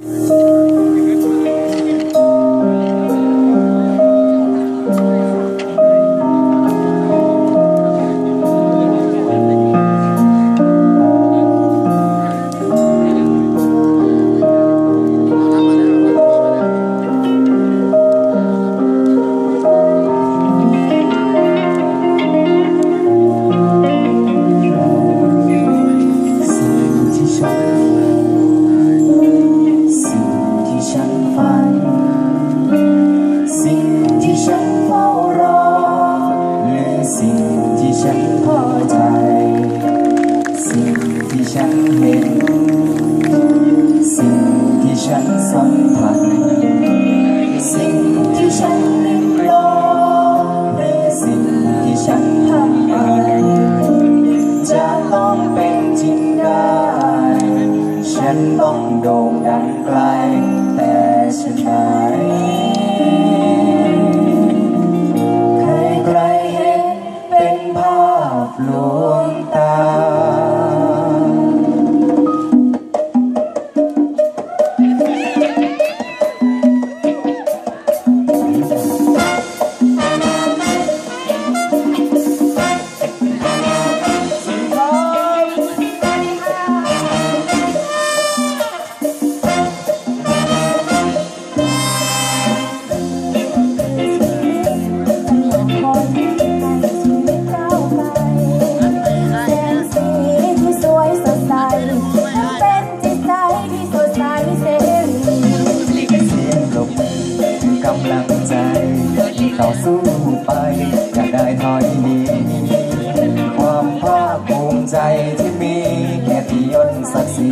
you. ลังใจ ต่อสู้ไป อย่าได้ถอยหนีความภาคภูมิใจที่มีแค่ที่ย่นศักดิ์ศรี